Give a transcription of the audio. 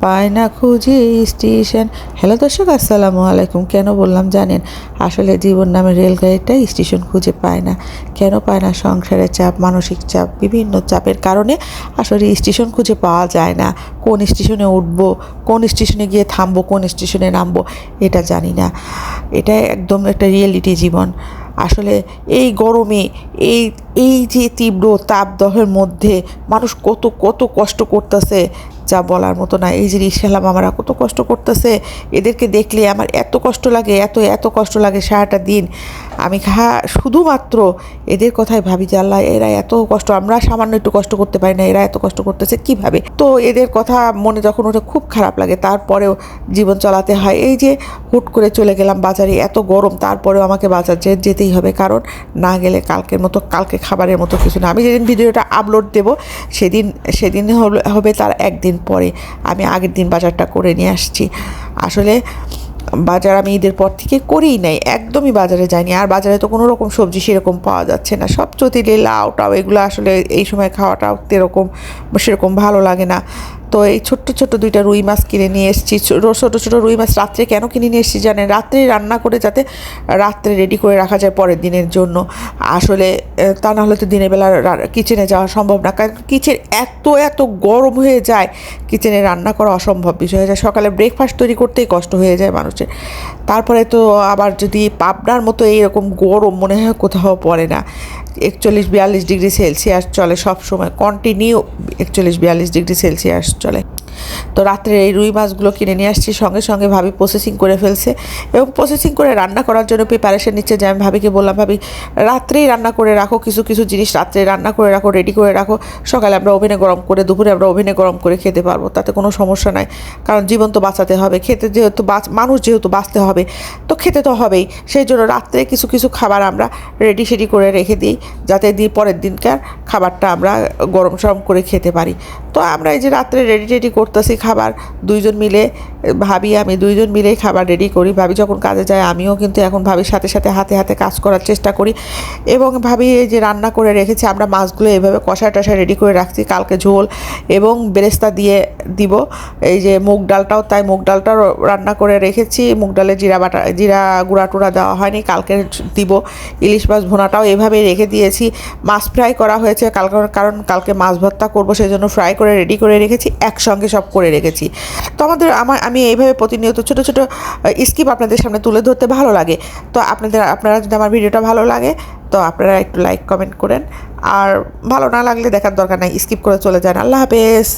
পায় না খুঁজে স্টেশন। হ্যালো দর্শক, আসসালামু আলাইকুম। কেন বললাম জানেন? আসলে জীবন নামে রেলগাড়িটা স্টেশন খুঁজে পায় না। কেন পায় না? সংসারের চাপ, মানসিক চাপ, বিভিন্ন চাপের কারণে আসলে স্টেশন খুঁজে পাওয়া যায় না। কোন স্টেশনে উঠবো? কোন স্টেশনে গিয়ে থামবো? কোন স্টেশনে নামবো? এটা জানি না। এটা একদম একটা রিয়েলিটি জীবন। আসলে এই গরমে, এই এই যে তীব্র তাপদহের মধ্যে মানুষ কত কত কষ্ট করতেছে। যা বলার মতো না। এই যে রিক্সালাম আমরা কত কষ্ট করতেছে। এদেরকে দেখলে আমার এত কষ্ট লাগে, এত এত কষ্ট লাগে সারাটা দিন। আমি খা, শুধুমাত্র এদের কথাই ভাবি যে, আল্লাহ, এরা এত কষ্ট, আমরা সামান্য একটু কষ্ট করতে পারি না, এরা এত কষ্ট করতেছে কীভাবে? তো এদের কথা মনে যখন ওঠে খুব খারাপ লাগে। তারপরেও জীবন চালাতে হয়। এই যে হুট করে চলে গেলাম বাজারে, এত গরম, তারপরেও আমাকে বাজার যেতেই হবে। কারণ না গেলে কালকের মতো, কালকে খাবারের মতো কিছু না। আমি যেদিন ভিডিওটা আপলোড দেব, সেদিন সেদিন হবে তার একদিন পরে আমি আগের দিন বাজারটা করে নিয়ে আসছি। আসলে বাজার আমি ঈদের পর থেকে করেই নাই, একদমই বাজারে যাইনি। আর বাজারে তো কোনো রকম সবজি সেরকম পাওয়া যাচ্ছে না। সব চতিলে লাউ টাউ এগুলো আসলে এই সময় খাওয়াটাও সেরকম সেরকম ভালো লাগে না। তো এই ছোট্ট ছোট্ট দুইটা রুই মাছ কিনে নিয়ে এসেছি। ছোটো ছোটো রুই মাছ রাত্রে কেন কিনে নিয়ে এসেছি জানেন? রাত্রে রান্না করে যাতে রাত্রে রেডি করে রাখা যায় পরের দিনের জন্য। আসলে তা না হলে তো দিনের বেলা কিচেনে যাওয়া সম্ভব না। কারণ কিচেন এত এত গরম হয়ে যায় কিচেনে রান্না করা অসম্ভব বিষয় হয়ে যায়। সকালে ব্রেকফাস্ট তৈরি করতেই কষ্ট হয়ে যায় মানুষের। তারপরে তো আবার যদি পাবনার মতো এইরকম গরম মনে হয় কোথাও পড়ে না। একচল্লিশ বিয়াল্লিশ ডিগ্রি সেলসিয়াস চলে সব সময় কন্টিনিউ একচল্লিশ বিয়াল্লিশ ডিগ্রি সেলসিয়াস চলে। তো রাত্রে এই রুই মাছগুলো কিনে নিয়ে আসছি। সঙ্গে সঙ্গে ভাবি প্রসেসিং করে ফেলছে এবং প্রসেসিং করে রান্না করার জন্য প্রিপারেশন নিচ্ছে। যে আমি ভাবিকে বললাম, ভাবি, রাত্রেই রান্না করে রাখো, কিছু কিছু জিনিস রাত্রে রান্না করে রাখো রেডি করে রাখো। সকালে আমরা ওভেনে গরম করে, দুপুরে আমরা ওভেনে গরম করে খেতে পারব। তাতে কোনো সমস্যা নাই। কারণ জীবন তো বাঁচাতে হবে। খেতে যেহেতু বাঁচ, মানুষ যেহেতু বাঁচতে হবে, তো খেতে তো হবেই। সেই জন্য রাত্রে কিছু কিছু খাবার আমরা রেডি সেডি করে রেখে দিই। যাতে দিয়ে পরের দিনকার খাবারটা আমরা গরম সরম করে খেতে পারি। তো আমরা এই যে রাত্রে রেডি রেডি করতেছি খাবার, দুইজন মিলে, ভাবি, আমি দুইজন মিলেই খাবার রেডি করি। ভাবি যখন কাজে যায়, আমিও কিন্তু এখন ভাবির সাথে সাথে হাতে হাতে কাজ করার চেষ্টা করি। এবং ভাবি এই যে রান্না করে রেখেছি, আমরা মাছগুলো এভাবে কষা টষা রেডি করে রাখছি, কালকে ঝোল এবং বেরেস্তা দিয়ে দিব। এই যে মুগ ডালটাও, তাই মুগ ডালটাও রান্না করে রেখেছি। মুগ ডালে জিরা বাটা, জিরা গুঁড়া টুড়া দেওয়া হয়নি, কালকে দিব। ইলিশ মাছ ভোনাটাও এভাবেই রেখে দিয়েছি। মাছ ফ্রাই করা হয়েছে, কালকে, কারণ কালকে মাছ ভর্তা করব সেই জন্য ফ্রাই করে রেডি করে রেখেছি। একসঙ্গে সব করে রেখেছি। তো আমাদের, আমার, আমি এইভাবে প্রতিনিয়ত ছোটো ছোটো স্কিপ আপনাদের সামনে তুলে ধরতে ভালো লাগে। তো আপনাদের, আপনারা যদি আমার ভিডিওটা ভালো লাগে, তো আপনারা একটু লাইক কমেন্ট করেন। আর ভালো না লাগলে দেখার দরকার নাই স্কিপ করে চলে যান। আল্লাহ হাফেজ!